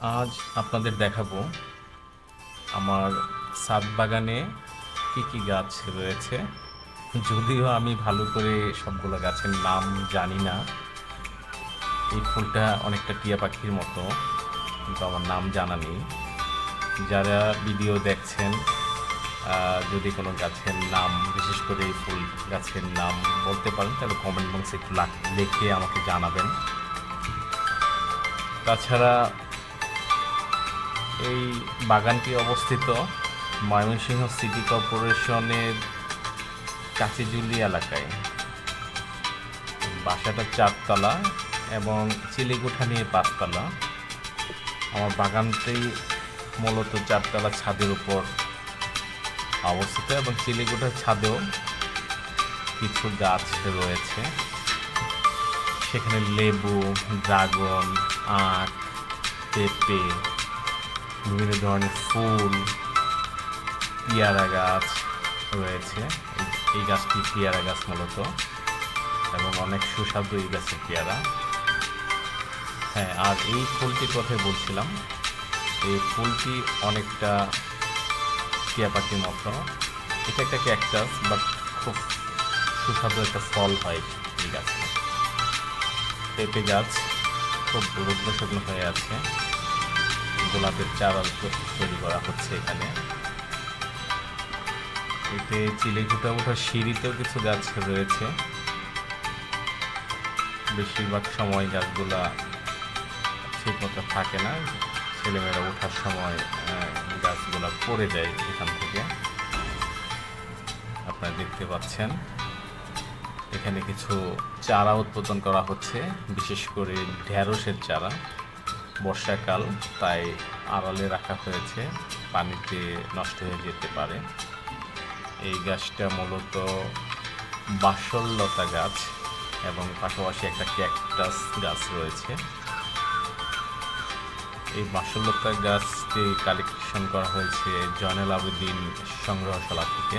আজ আপনাদের দেখাবো আমার ছাদ বাগানে কী কী গাছ রয়েছে। যদিও আমি ভালো করে সবগুলো গাছের নাম জানি না, এই ফুলটা অনেকটা টিয়া পাখির মতো, কিন্তু আমার নাম জানা নেই। যারা ভিডিও দেখছেন যদি কোনো গাছের নাম, বিশেষ করে এই ফুল গাছের নাম বলতে পারেন, তাহলে কমেন্ট বক্সে একটু লিখে আমাকে জানাবেন। তাছাড়া এই বাগানটি অবস্থিত ময়মনসিংহ সিটি কর্পোরেশনের কাচিজুলি এলাকায়। বাসাটা চারতলা এবং চিলিগুঠা নিয়ে পাঁচতলা। আমার বাগানটি মূলত চারতলা ছাদের উপর অবস্থিত এবং চিলিগুঠার ছাদেও কিছু গাছ রয়েছে। সেখানে লেবু, ড্রাগন, আখ, পেঁপে বিভিন্ন ধরনের ফুল, পেয়ারা গাছ রয়েছে। এই- গাছটি পেয়ারা গাছ মূলত এবং অনেক সুস্বাদু এই গাছের পেয়ারা। হ্যাঁ আর এই ফুলটির কথাই বলছিলাম। এই ফুলটি অনেকটা টিয়া পাখির মতো। এটা একটা ক্যাকটাস, বাট খুব সুস্বাদু একটা ফল হয় এই গাছে। পেঁপে গাছ খুব রুগ্ন হয়ে আছে। গোলাপের চারা তো- তৈরি করা হচ্ছে এখানে। এতে চিলে ঘুটা ওঠার সিঁড়িতেও কিছু গাছ রয়েছে। বেশিরভাগ সময় গাছগুলা ঠিক মতো থাকে না। ছেলেমেয়েরা ওঠার সময় গাছগুলা পড়ে যায় এখান থেকে। আপনারা দেখতে পাচ্ছেন, এখানে কিছু চারা উৎপাদন করা হচ্ছে, বিশেষ করে ঢেঁড়সের চারা। বর্ষাকাল, তাই আড়ালে রাখা হয়েছে, পানিতে নষ্ট হয়ে যেতে পারে। এই গাছটা মূলত বাসল্যতা গাছ এবং পাশাপাশি একটা ক্যাকটাস গাছ রয়েছে। এই বাসল্যতা গাছটি কালেকশন করা হয়েছে জয়নাল আবেদিন সংগ্রহশালা থেকে।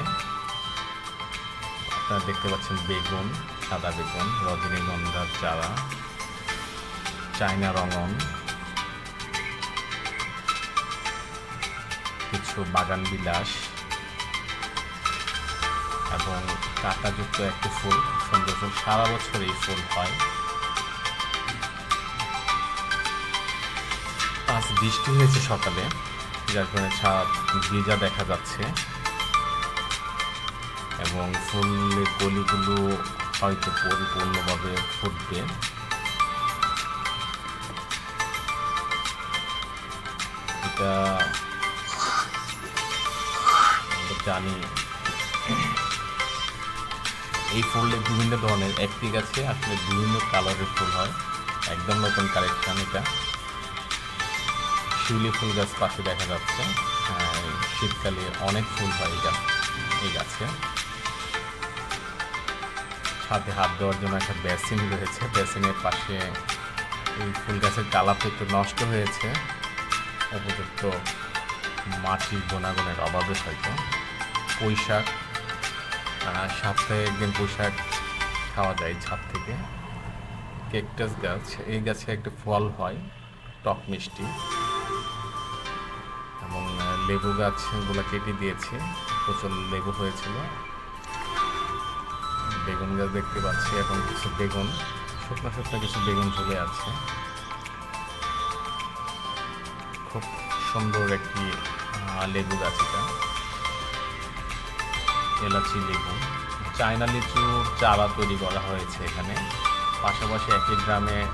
আপনারা দেখতে পাচ্ছেন বেগুন, সাদা বেগুন, রজনীগন্ধার চারা, চায়না রঙন কিছু বাগান বিলাস এবং কাঁটাযুক্ত একটি ফুল সুন্দর ফুল। সারা বছর এই ফুল হয়। আজ বৃষ্টি হয়েছে সকালে, যার কারণে ছাদ ভিজা দেখা যাচ্ছে। এবং ফুলের কলিগুলো হয়তো পরিপূর্ণভাবে ফুটবে। এটা জানি এই ফুলের বিভিন্ন ধরনের একটি গাছে আসলে বিভিন্ন কালারের ফুল হয়। একদম নতুন কালেকশন এটা। শিউলি ফুল গাছ পাশে দেখা যাচ্ছে। আহ, শীতকালে অনেক ফুল হয় এই গাছ এই গাছে। সাথে হাত দেওয়ার জন্য একটা বেসিন রয়েছে। বেসিনের পাশে এই ফুল গাছের কালারটা একটু নষ্ট হয়েছে। উপযুক্ত মাটির গুণাগুণের অভাবে হয়তো। পুঁইশাক সপ্তাহে একদিন পুঁইশাক খাওয়া যায় ছাদ থেকে। কেকটাস গাছ, এই গাছে একটা ফল হয়, টক মিষ্টি। এবং লেবু গাছগুলো কেটে দিয়েছে, প্রচুর লেবু হয়েছিল। বেগুন গাছ দেখতে পাচ্ছি, এখন কিছু বেগুন, শুকনো শুকনো কিছু বেগুন ঝুলে আছে। খুব সুন্দর একটি লেবু গাছ এটা। এলাচি লেবু, চায়না লিচুর চারা তৈরি করা হয়েছে এখানে। পাশাপাশি একই গ্রামে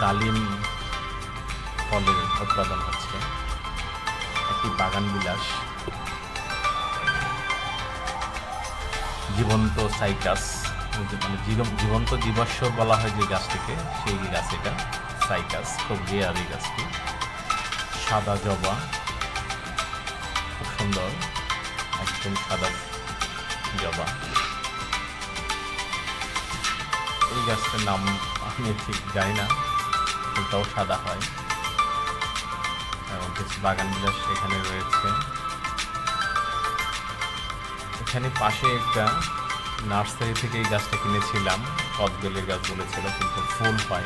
ডালিম ফলের উৎপাদন হচ্ছে। একটি বাগান বিলাস। জীবন্ত সাইকাস মানে জীব- জীবন্ত জীবাশ্ম বলা হয় যে গাছটিকে, সেই গাছ এটা সাইকাস খুব রেয়ার এই গাছটি। সাদা জবা, খুব সুন্দর, একদম সাদা জবা এই গাছটার নাম আমি ঠিক জানি না ফুলটাও সাদা হয়। এবং কিছু বাগান বিলাস এখানে রয়েছে। এখানে পাশে একটা নার্সারি থেকে এই গাছটা কিনেছিলাম। কদবেলের গাছ বলেছিল, কিন্তু ফুল পাই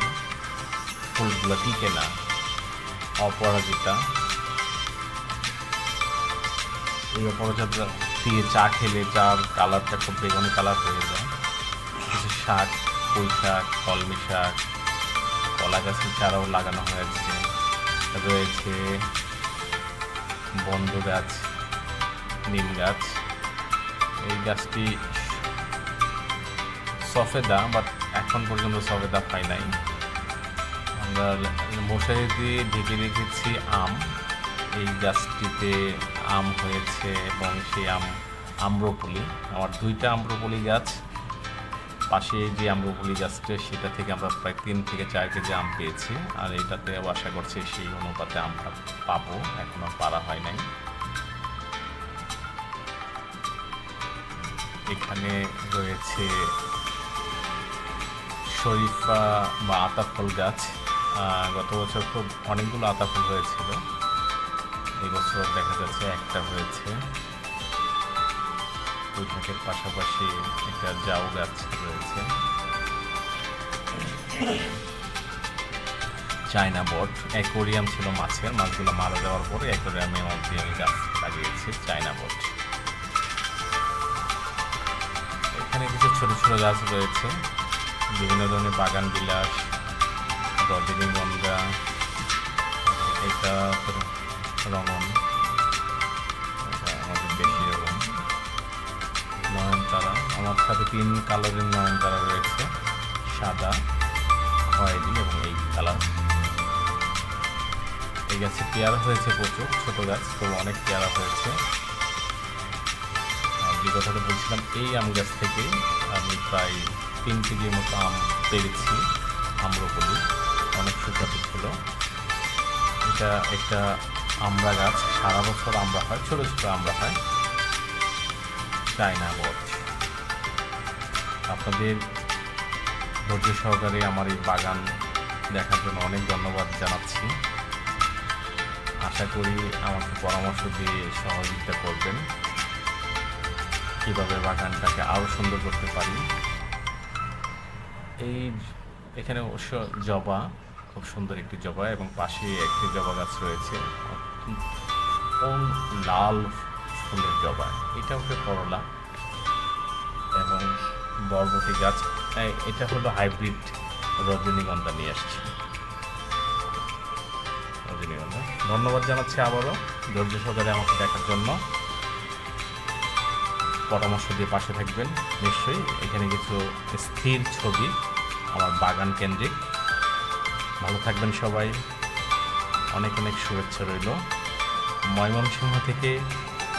ফুলগুলো টিকে না। অপরাজিতা। এই অপরাজিতা দিয়ে চা খেলে চার কালারটা খুব বেগুনি কালার হয়ে যায়। কিছু শাক, পুঁই শাক, কলমি শাক, কলা গাছের চারাও লাগানো হয়েছে রয়েছে বন্ধ গাছ নিম গাছ। এই গাছটি সফেদা বাট এখন পর্যন্ত সফেদা পাই নাই। আমরা মশারি দিয়ে ঢেকে রেখেছি আম। এই গাছটিতে আম হয়েছে এবং সেই আম আম্রপলি। আমার দুইটা আম্রপলি গাছ, পাশে যে আম্রপলি গাছটা, সেটা থেকে আমরা প্রায় তিন থেকে চার কেজি আম পেয়েছি। আর এটাতে আশা করছি সেই অনুপাতে আমরা পাবো। এখনও পারা হয় নাই। এখানে রয়েছে শরীফা বা আতাফল গাছ। গত বছর খুব অনেকগুলো আতাফল হয়েছিল। এবছর দেখা যাচ্ছে একটা হয়েছে। বৈঠকের পাশাপাশি একটা জাউ গাছ রয়েছে। চায়না বট। অ্যাকোরিয়াম ছিল মাছের, মাছগুলো মারা যাওয়ার পরে অ্যাকোরিয়ামে মধ্যে আমি গাছ লাগিয়েছি চায়না বট। এখানে কিছু ছোট ছোট গাছ রয়েছে। বিভিন্ন ধরনের বাগান বিলাস রজনীগন্ধা এটা এটা আমাদের দেশি রকম নয়নতারা আমার সাথে তিন কালারের নয়নতারা রয়েছে। সাদা, খয়েরি এবং এই কালার। এই গাছে পেয়ারা হয়েছে প্রচুর, ছোট গাছ তবু অনেক পেয়ারা হয়েছে। যে কথাটা বলছিলাম, এই আম গাছ থেকে আমি প্রায় তিন কেজির মতো আম পেরেছি, আম্রপলি। অনেক সুস্বাদু ছিল। এটা একটা গাছ, সারা বছর আমরা হয়, ছোট ছোট আমরা হয় চায়না বট আপনাদের ধৈর্য সহকারে আমার এই বাগান দেখার জন্য অনেক ধন্যবাদ জানাচ্ছি। আশা করি আমাকে পরামর্শ দিয়ে সহযোগিতা করবেন। কীভাবে বাগানটাকে আরও সুন্দর করতে পারি। এই এখানে অবশ্য জবা খুব সুন্দর একটি জবা এবং পাশে একটি জবা গাছ রয়েছে। কোন লাল ফুলের জবা। এটা হচ্ছে করলা এবং বরবটি গাছ। এটা হলো হাইব্রিড রজনীগন্ধা নিয়ে আসছে। রজনীগন্ধা। ধন্যবাদ জানাচ্ছি আবারও ধৈর্য সহকারে আমাকে দেখার জন্য। পরামর্শ দিয়ে পাশে থাকবেন। নিশ্চয়ই এখানে কিছু স্থির ছবি আমার বাগান কেন্দ্রিক। ভালো থাকবেন সবাই। অনেক অনেক শুভেচ্ছা রইল। ময়মনসিংহ থেকে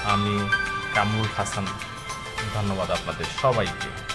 আমি কামরুল হাসান। ধন্যবাদ আপনাদের সবাইকে।